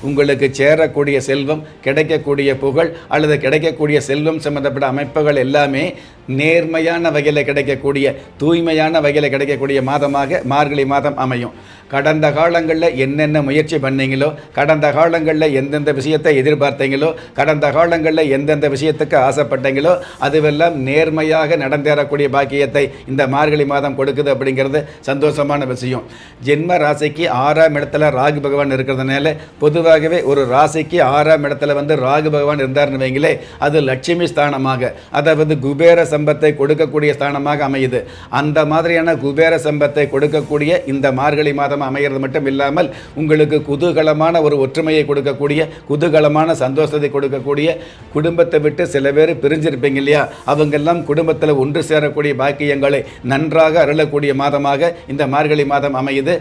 உங்களுக்கு சேரக்கூடிய செல்வம் கிடைக்கக்கூடிய புகழ் அல்லது கிடைக்கக்கூடிய செல்வம் சம்பந்தப்பட்ட அமைப்புகள் எல்லாமே நேர்மையான வகையில் கிடைக்கக்கூடிய தூய்மையான வகையில் கிடைக்கக்கூடிய மாதமாக மார்கழி மாதம் அமையும். கடந்த காலங்களில் என்னென்ன முயற்சி பண்ணீங்களோ கடந்த காலங்களில் எந்தெந்த விஷயத்தை எதிர்பார்த்தீங்களோ கடந்த காலங்களில் எந்தெந்த விஷயத்துக்கு ஆசைப்பட்டீங்களோ அதுவெல்லாம் நேர்மையாக நடந்தேறக்கூடிய பாக்கியத்தை இந்த மார்கழி மாதம் கொடுக்குது அப்படிங்கிறது சந்தோஷமான விஷயம். ஜென்ம ராசிக்கு ஆறாம் இடத்துல ராகு பகவான் இருக்கிறதுனால பொதுவாகவே ஒரு ராசிக்கு ஆறாம் இடத்துல வந்து ராகு பகவான் இருந்தார்னு வைங்களே அது லட்சுமி ஸ்தானமாக. அதாவது குபேர சம்பத்தை கொடுக்கக்கூடிய ஸ்தானமாக அமையுது. அந்த மாதிரியான குபேர சம்பத்தை கொடுக்கக்கூடிய இந்த மார்கழி மாதம் அமைகிறது மட்டும் இல்லாமல் உங்களுக்கு குதூகலமான ஒரு ஒற்றுமையை கொடுக்கக்கூடிய குதூகலமான சந்தோஷத்தை கொடுக்கக்கூடிய குடும்பத்தை விட்டு சில பேர் பிரிஞ்சிருப்பீங்க இல்லையா? அவங்கெல்லாம் குடும்பத்தில் ஒன்று சேரக்கூடிய பாக்கியங்களை நன்றாக அருளக்கூடிய மாதமாக இந்த மார்கழி மாதம் அமையுது.